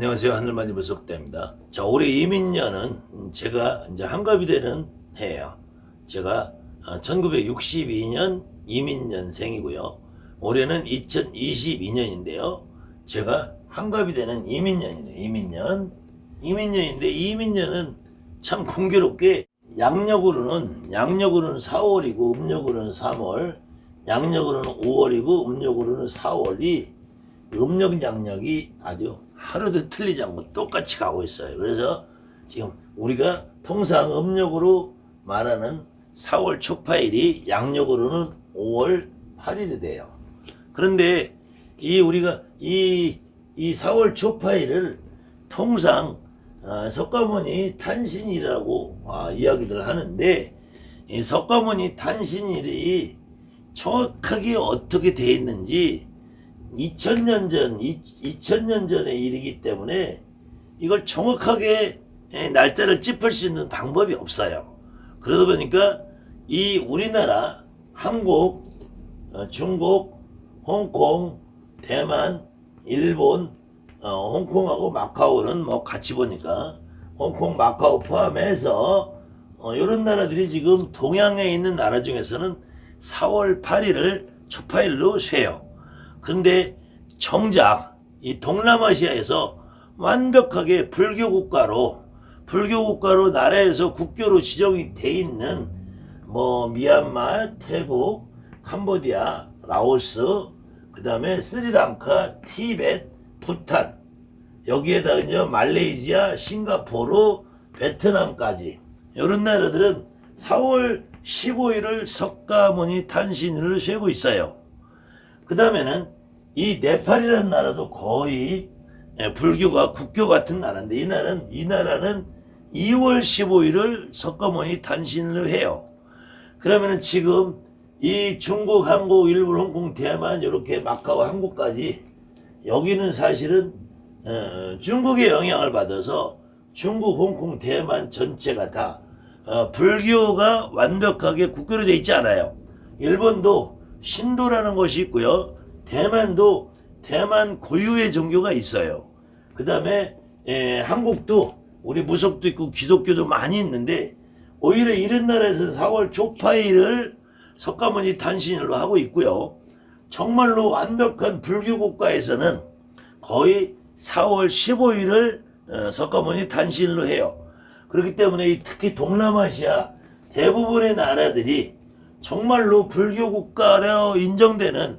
안녕하세요. 하늘만지 무속대입니다. 자, 올해 이민년은 제가 이제 한갑이 되는 해예요. 제가 1962년 이민년생이고요. 올해는 2022년인데요. 제가 한갑이 되는 이민년이네요. 이민년. 이민년인데 이민년은 참 공교롭게 양력으로는 양력으로는 4월이고 음력으로는 3월, 양력으로는 5월이고 음력으로는 4월이 음력 양력이 아주 하루도 틀리지 않고 똑같이 가고 있어요. 그래서 지금 우리가 통상 음력으로 말하는 4월 초파일이 양력으로는 5월 8일이 돼요. 그런데 이 우리가 이, 이 4월 초파일을 통상 아, 석가모니 탄신이라고 아, 이야기들 하는데 이 석가모니 탄신일이 정확하게 어떻게 돼 있는지 2000년 전, 2000년 전의 일이기 때문에 이걸 정확하게 예, 날짜를 짚을 수 있는 방법이 없어요. 그러다 보니까 이 우리나라, 한국, 어, 중국, 홍콩, 대만, 일본, 어, 홍콩하고 마카오는 뭐 같이 보니까 홍콩, 마카오 포함해서 어, 이런 나라들이 지금 동양에 있는 나라 중에서는 4월 8일을 초파일로 쇠요. 근데 정작 이 동남아시아에서 완벽하게 불교 국가로 불교 국가로 나라에서 국교로 지정이 돼 있는 뭐 미얀마, 태국, 캄보디아, 라오스, 그 다음에 스리랑카, 티벳, 부탄 여기에다 이제 말레이시아, 싱가포르, 베트남까지 이런 나라들은 4월 15일을 석가모니 탄신일로 세고 있어요. 그 다음에는 이 네팔이라는 나라도 거의 예, 불교가 국교 같은 나라인데 이 나라는 이 나라는 2월 15일을 석가모니 탄신으로 해요. 그러면은 지금 이 중국, 한국, 일본, 홍콩, 대만 이렇게 마카오, 한국까지 여기는 사실은 어, 중국의 영향을 받아서 중국, 홍콩, 대만 전체가 다 어, 불교가 완벽하게 국교로 돼 있지 않아요. 일본도 신도라는 것이 있고요. 대만도 대만 고유의 종교가 있어요. 그 다음에 한국도 우리 무속도 있고 기독교도 많이 있는데 오히려 이런 나라에서 4월 초파일을 석가모니 탄신일로 하고 있고요. 정말로 완벽한 불교 국가에서는 거의 4월 15일을 어, 석가모니 탄신일로 해요. 그렇기 때문에 이 특히 동남아시아 대부분의 나라들이 정말로 불교 국가로 인정되는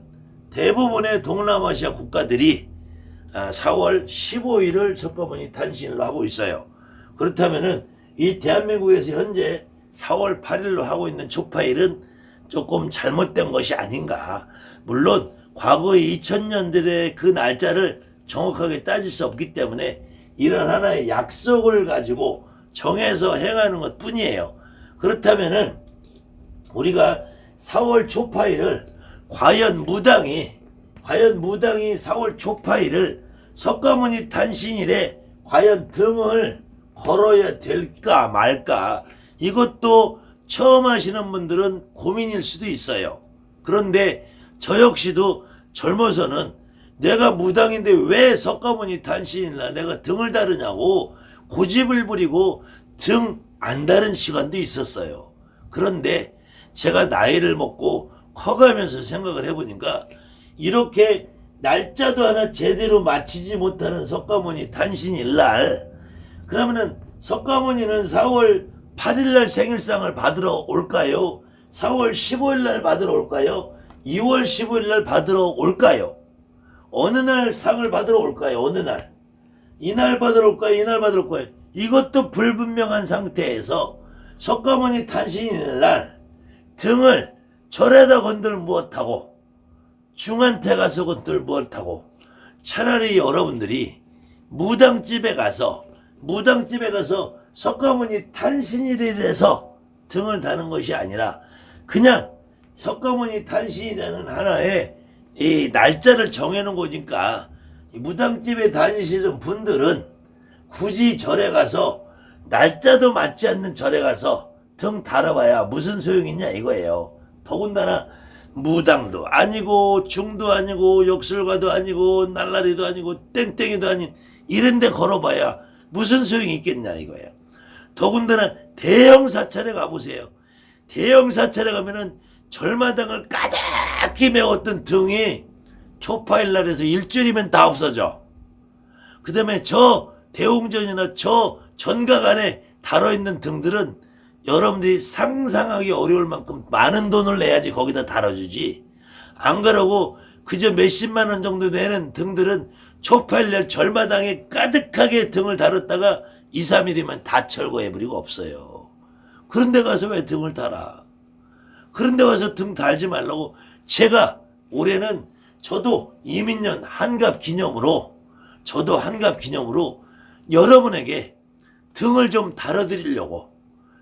대부분의 동남아시아 국가들이 아, 4월 15일을 석가모니 탄신일로 하고 있어요. 그렇다면은 이 대한민국에서 현재 4월 8일로 하고 있는 초파일은 조금 잘못된 것이 아닌가. 물론 과거의 2000년들의 그 날짜를 정확하게 따질 수 없기 때문에 이런 하나의 약속을 가지고 정해서 행하는 것 뿐이에요. 그렇다면은 우리가 4월 초파일을 과연 무당이 과연 무당이 4월 초파일을 석가모니 탄신일에 과연 등을 걸어야 될까 말까 이것도 처음 하시는 분들은 고민일 수도 있어요. 그런데 저 역시도 젊어서는 내가 무당인데 왜 석가모니 탄신일날 내가 등을 다르냐고 고집을 부리고 등 안 다른 시간도 있었어요. 그런데 제가 나이를 먹고 커가면서 생각을 해보니까 이렇게 날짜도 하나 제대로 맞히지 못하는 석가모니 탄신일 날 그러면은 석가모니는 4월 8일 날 생일상을 받으러 올까요? 4월 15일 날 받으러 올까요? 2월 15일 날 받으러 올까요? 어느 날 상을 받으러 올까요? 어느 날? 이날 받으러 올까요? 이날 받으러 올까요? 이것도 불분명한 상태에서 석가모니 탄신일 날 등을 절에다 건들 무엇하고 중한테 가서 건들 무엇하고 차라리 여러분들이 무당집에 가서 무당집에 가서 석가모니 탄신일이라서 등을 다는 것이 아니라 그냥 석가모니 탄신이라는 하나의 이 날짜를 정해놓은 거니까 이 무당집에 다니시는 분들은 굳이 절에 가서 날짜도 맞지 않는 절에 가서 등 달아봐야 무슨 소용이 있냐 이거예요. 더군다나 무당도 아니고 중도 아니고 역술가도 아니고 날라리도 아니고 땡땡이도 아닌 이런 데 걸어봐야 무슨 소용이 있겠냐 이거예요. 더군다나 대형 사찰에 가보세요. 대형 사찰에 가면은 절마당을 가득히 메웠던 등이 초파일 날에서 일주일이면 다 없어져. 그 다음에 저 대웅전이나 저 전각 안에 달아있는 등들은 여러분들이 상상하기 어려울 만큼 많은 돈을 내야지 거기다 달아주지. 안 그러고 그저 몇십만 원 정도 내는 등들은 초파일날 절마당에 가득하게 등을 달았다가 2, 3일이면 다 철거해버리고 없어요. 그런데 가서 왜 등을 달아? 그런데 와서 등 달지 말라고 제가 올해는 저도 이민년 한갑 기념으로 저도 한갑 기념으로 여러분에게 등을 좀 달아드리려고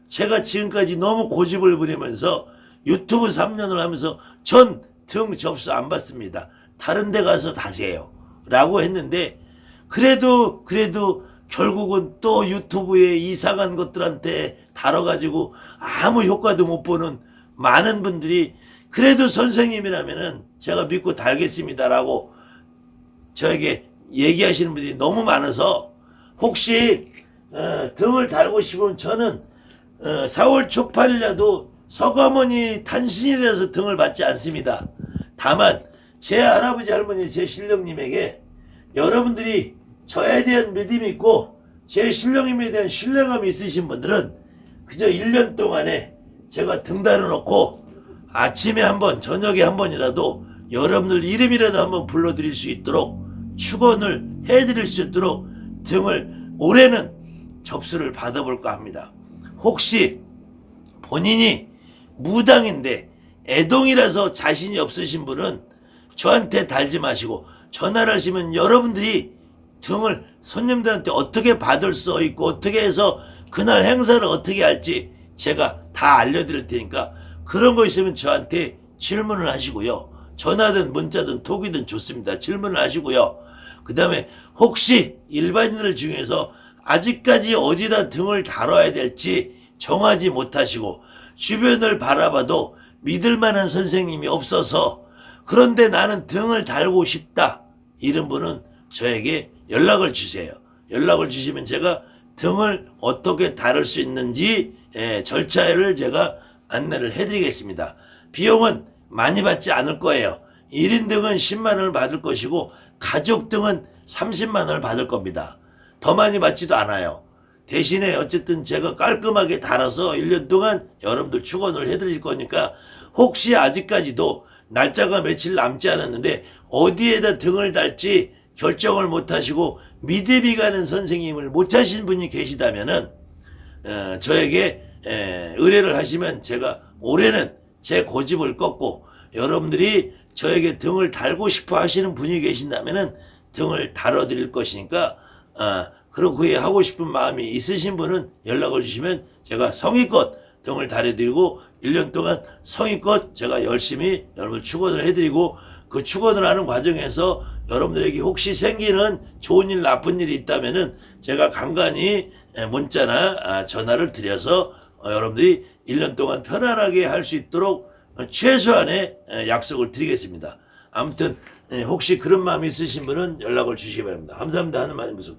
제가 지금까지 너무 고집을 부리면서 유튜브 3년을 하면서 전 등 접수 안 받습니다. 다른 데 가서 다세요. 라고 했는데 그래도 그래도 결국은 또 유튜브에 이상한 것들한테 달아가지고 아무 효과도 못 보는 많은 분들이 그래도 선생님이라면은 제가 믿고 달겠습니다라고 저에게 얘기하시는 분들이 너무 많아서 혹시 어, 등을 달고 싶으면 저는 어, 4월 초팔이라도 서가모니 탄신이라서 등을 받지 않습니다. 다만 제 할아버지 할머니 제 신령님에게 여러분들이 저에 대한 믿음이 있고 제 신령님에 대한 신뢰감이 있으신 분들은 그저 1년 동안에 제가 등 달아 놓고 아침에 한 번, 저녁에 한 번이라도 여러분들 이름이라도 한번 불러드릴 수 있도록 축원을 해드릴 수 있도록 등을 올해는 접수를 받아볼까 합니다. 혹시 본인이 무당인데 애동이라서 자신이 없으신 분은 저한테 달지 마시고 전화를 하시면 여러분들이 등을 손님들한테 어떻게 받을 수 있고 어떻게 해서 그날 행사를 어떻게 할지 제가 다 알려드릴 테니까 그런 거 있으면 저한테 질문을 하시고요. 전화든 문자든 톡이든 좋습니다. 질문을 하시고요. 그 다음에 혹시 일반인들 중에서 아직까지 어디다 등을 달아야 될지 정하지 못하시고 주변을 바라봐도 믿을 만한 선생님이 없어서 그런데 나는 등을 달고 싶다. 이런 분은 저에게 연락을 주세요. 연락을 주시면 제가 등을 어떻게 다룰 수 있는지 예, 절차를 제가 안내를 해드리겠습니다. 비용은 많이 받지 않을 거예요. 1인 등은 10만 원을 받을 것이고 가족 등은 30만 원을 받을 겁니다. 더 많이 받지도 않아요. 대신에 어쨌든 제가 깔끔하게 달아서 1년 동안 여러분들 축원을 해드릴 거니까 혹시 아직까지도 날짜가 며칠 남지 않았는데 어디에다 등을 달지 결정을 못 하시고 믿음이 가는 선생님을 못 찾으신 분이 계시다면은 어, 저에게 에, 의뢰를 하시면 제가 올해는 제 고집을 꺾고 여러분들이 저에게 등을 달고 싶어 하시는 분이 계신다면은 등을 달아드릴 것이니까 어, 그렇고 하고 싶은 마음이 있으신 분은 연락을 주시면 제가 성의껏 등을 달아드리고 1년 동안 성의껏 제가 열심히 여러분 축원을 해드리고 그 축원을 하는 과정에서 여러분들에게 혹시 생기는 좋은 일 나쁜 일이 있다면은 제가 간간히 에, 문자나 아, 전화를 드려서 어, 여러분들이 1년 동안 편안하게 할 수 있도록 어, 최소한의 에, 약속을 드리겠습니다. 아무튼 에, 혹시 그런 마음이 있으신 분은 연락을 주시기 바랍니다. 감사합니다. 하는 말씀